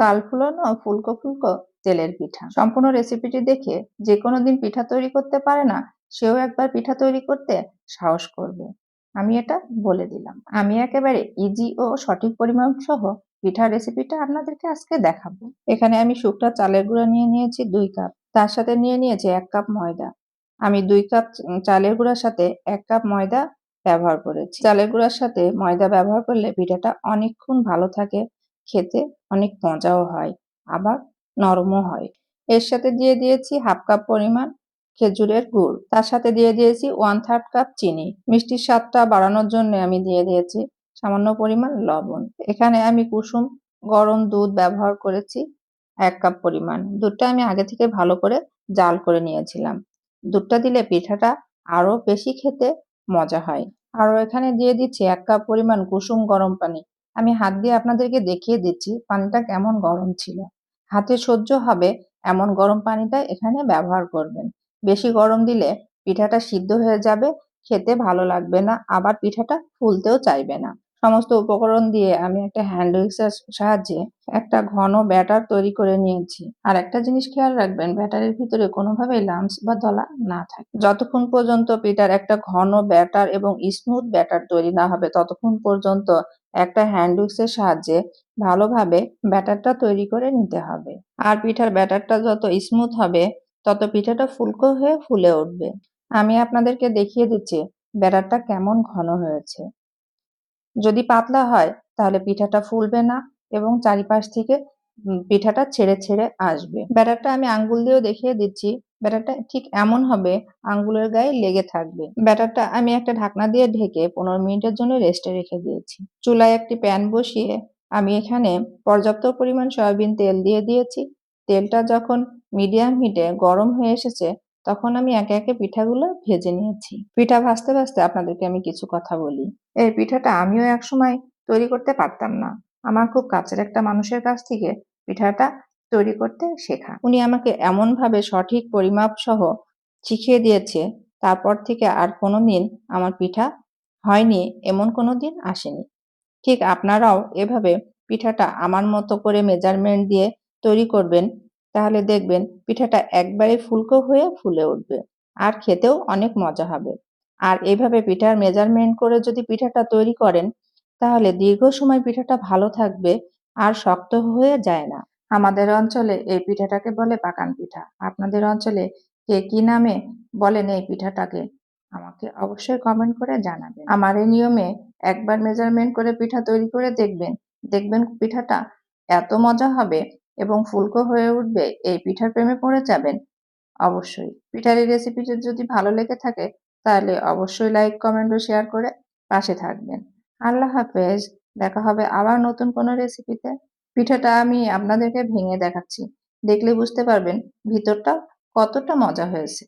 গাল ফুলানো ফুলকো ফুলকো তেলের পিঠা। সম্পূর্ণ রেসিপিটি দেখে যে কোনো দিন পিঠা তৈরি করতে পারে না, সেও একবার পিঠা তৈরি করতে সাহস করবে। আমি এটা বলে দিলাম। আমি একেবারে ইজি ও সঠিক পরিমাণ সহ পিঠার রেসিপিটা আপনাদেরকে আজকে দেখাবো। এখানে আমি শুকটা চালের গুঁড়া নিয়ে নিয়েছি দুই কাপ। তার সাথে নিয়ে নিয়েছি এক কাপ ময়দা। আমি দুই কাপ চালের গুঁড়ার সাথে এক কাপ ময়দা ব্যবহার করেছি। চালের গুঁড়ার সাথে ময়দা ব্যবহার করলে পিঠাটা অনেকক্ষণ ভালো থাকে। খেতে অনেক মজাও হয়, আবার নরমও হয়। এর সাথে দিয়ে দিয়েছি হাফ কাপ পরিমাণ খেজুরের গুড়। তার সাথে দিয়ে দিয়েছি ওয়ান থার্ড কাপ চিনি। মিষ্টির স্বাদটা বাড়ানোর জন্য আমি দিয়ে দিয়েছি সামান্য পরিমাণ লবণ। এখানে আমি কুসুম, গরম দুধ ব্যবহার করেছি এক কাপ পরিমাণ। দুধটা আমি আগে থেকে ভালো করে জাল করে নিয়েছিলাম। দুধটা দিলে পিঠাটা আরও বেশি খেতে মজা হয়। আরও এখানে দিয়ে দিচ্ছি এক কাপ পরিমাণ কুসুম গরম পানি। আমি হাত দিয়ে আপনাদেরকে দেখিয়ে দিচ্ছি পানিটা কেমন গরম ছিল। হাতে সহ্য হবে এমন গরম পানিটা এখানে ব্যবহার করবেন। বেশি গরম দিলে পিঠাটা সিদ্ধ হয়ে যাবে, খেতে ভালো লাগবে না, আবার পিঠাটা ফুলতেও চাইবে না। সমস্ত উপকরণ দিয়ে আমি একটা হ্যান্ড উইক্সের সাহায্যে একটা ঘন ব্যাটার তৈরি করে নিয়েছি। আর একটা জিনিস খেয়াল রাখবেন ব্যাটারের ভিতরে কোনোভাবেই লামস বা দলা না থাকে। যতক্ষণ পর্যন্ত পিঠার একটা ঘন ব্যাটার এবং স্মুথ ব্যাটার তৈরি না হবে, ততক্ষণ পর্যন্ত একটা হ্যান্ড উইক্সের সাহায্যে ভালোভাবে ব্যাটারটা তৈরি করে নিতে হবে। আর পিঠার ব্যাটারটা যত স্মুথ হবে, তত পিঠাটা ফুলকো হয়ে ফুলে উঠবে। আমি আপনাদেরকে দেখিয়ে দিচ্ছি ব্যাটারটা কেমন ঘন হয়েছে। যদি পাতলা হয়, তাহলে পিঠাটা ফুলবে না এবং চারিপাশ থেকে পিঠাটা ছেড়ে ছেড়ে আসবে। ব্যাটারটা আমি আঙ্গুল দিয়েও দেখিয়ে দিচ্ছি। ব্যাটারটা ঠিক এমন হবে, আঙ্গুলের গায়ে লেগে থাকবে। ব্যাটারটা আমি একটা ঢাকনা দিয়ে ঢেকে পনেরো মিনিটের জন্য রেস্টে রেখে দিয়েছি। চুলায় একটি প্যান বসিয়ে আমি এখানে পর্যাপ্ত পরিমাণ সয়াবিন তেল দিয়ে দিয়েছি। তেলটা যখন মিডিয়াম হিটে গরম হয়ে এসেছে তখন আমি একে একে পিঠাগুলো ভেজে নিয়েছি। পিঠা ভাজতে ভাজতে আপনাদেরকে আমি কিছু কথা বলি। এই পিঠাটা আমিও একসময় তৈরি করতে পারতাম না। আমার খুব কাছের একটা মানুষের কাছ থেকে পিঠাটা তৈরি করতে শেখা। উনি আমাকে এমনভাবে সঠিক পরিমাপ সহ শিখিয়ে দিয়েছে, তারপর থেকে আর কোনো দিন আমার পিঠা হয়নি, এমন কোনো দিন আসেনি। ঠিক আপনারাও এভাবে পিঠাটা আমার মতো করে মেজারমেন্ট দিয়ে তৈরি করবেন তাহলে দেখবেন পিঠাটা একবারে ফুলকো হয়ে ফুলে উঠবে, আর খেতেও অনেক মজা হবে। আর এইভাবে পিঠার মেজারমেন্ট করে যদি পিঠাটা তৈরি করেন, তাহলে দীর্ঘ সময় পিঠাটা ভালো থাকবে আর শক্ত হয়ে যায় না। আমাদের অঞ্চলে এই পিঠাটাকে বলে পাকান পিঠা। আপনাদের অঞ্চলে কে কি নামে বলেন এই পিঠাটাকে? আমাকে অবশ্যই কমেন্ট করে জানাবেন। আমার এই নিয়মে একবার মেজারমেন্ট করে পিঠা তৈরি করে দেখবেন। দেখবেন পিঠাটা এত মজা হবে এবং ফুলকো হয়ে উঠবে, এই পিঠার প্রেমে পড়ে যাবেন? অবশ্যই। পিঠার এই রেসিপিটি যদি ভালো লেগে থাকে, তাহলে অবশ্যই লাইক কমেন্ট ও শেয়ার করে পাশে থাকবেন। আল্লাহ হাফেজ। দেখা হবে আবার নতুন কোনো রেসিপিতে পিঠাটা আমি আপনাদেরকে ভেঙে দেখাচ্ছি। দেখলে বুঝতে পারবেন ভিতরটা কতটা মজা হয়েছে।